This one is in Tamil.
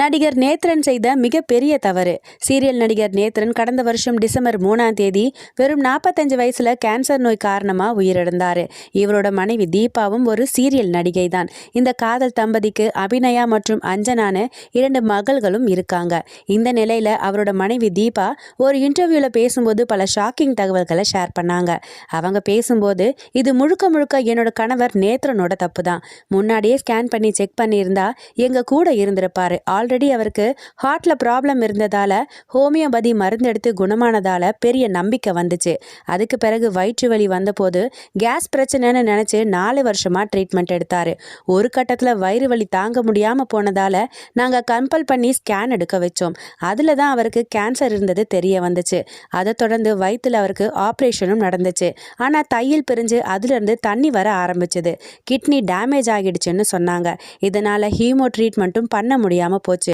நடிகர் நேத்ரன் செய்த மிகப்பெரிய தவறு. சீரியல் நடிகர் நேத்ரன் கடந்த வருஷம் டிசம்பர் மூணாம் தேதி வெறும் நாற்பத்தஞ்சு வயசுல கேன்சர் நோய் காரணமா உயிரிழந்தார். இவரோட மனைவி தீபாவும் ஒரு சீரியல் நடிகை தான் இந்த காதல் தம்பதிக்கு அபிநயா மற்றும் அஞ்சனான இரண்டு மகள்களும் இருக்காங்க. இந்த நிலையில அவரோட மனைவி தீபா ஒரு இன்டர்வியூல பேசும்போது பல ஷாக்கிங் தகவல்களை ஷேர் பண்ணாங்க. அவங்க பேசும்போது இது முழுக்க முழுக்க என்னோட கணவர் நேத்ரனோட தப்பு தான் முன்னாடியே ஸ்கேன் பண்ணி செக் பண்ணியிருந்தா எங்க கூட இருந்திருப்பாரு. ஆல்ரெடி அவருக்கு ஹார்ட்டில் ப்ராப்ளம் இருந்ததால் ஹோமியோபதி மருந்து எடுத்து குணமானதால் பெரிய நம்பிக்கை வந்துச்சு. அதுக்கு பிறகு வயிற்று வலி வந்தபோது கேஸ் பிரச்சனைன்னு நினச்சி நாலு வருஷமாக ட்ரீட்மெண்ட் எடுத்தார். ஒரு கட்டத்தில் வயிறு வலி தாங்க முடியாமல் போனதால் நாங்கள் கம்பல் பண்ணி ஸ்கேன் எடுக்க வச்சோம். அதில் தான் அவருக்கு கேன்சர் இருந்தது தெரிய வந்துச்சு. அதை தொடர்ந்து வயிற்றில் அவருக்கு ஆப்ரேஷனும் நடந்துச்சு. ஆனால் தையில் பிரிஞ்சு அதுலேருந்து தண்ணி வர ஆரம்பிச்சது. கிட்னி டேமேஜ் ஆகிடுச்சுன்னு சொன்னாங்க. இதனால் ஹீமோ ட்ரீட்மெண்ட்டும் பண்ண முடியாமல் போச்சு.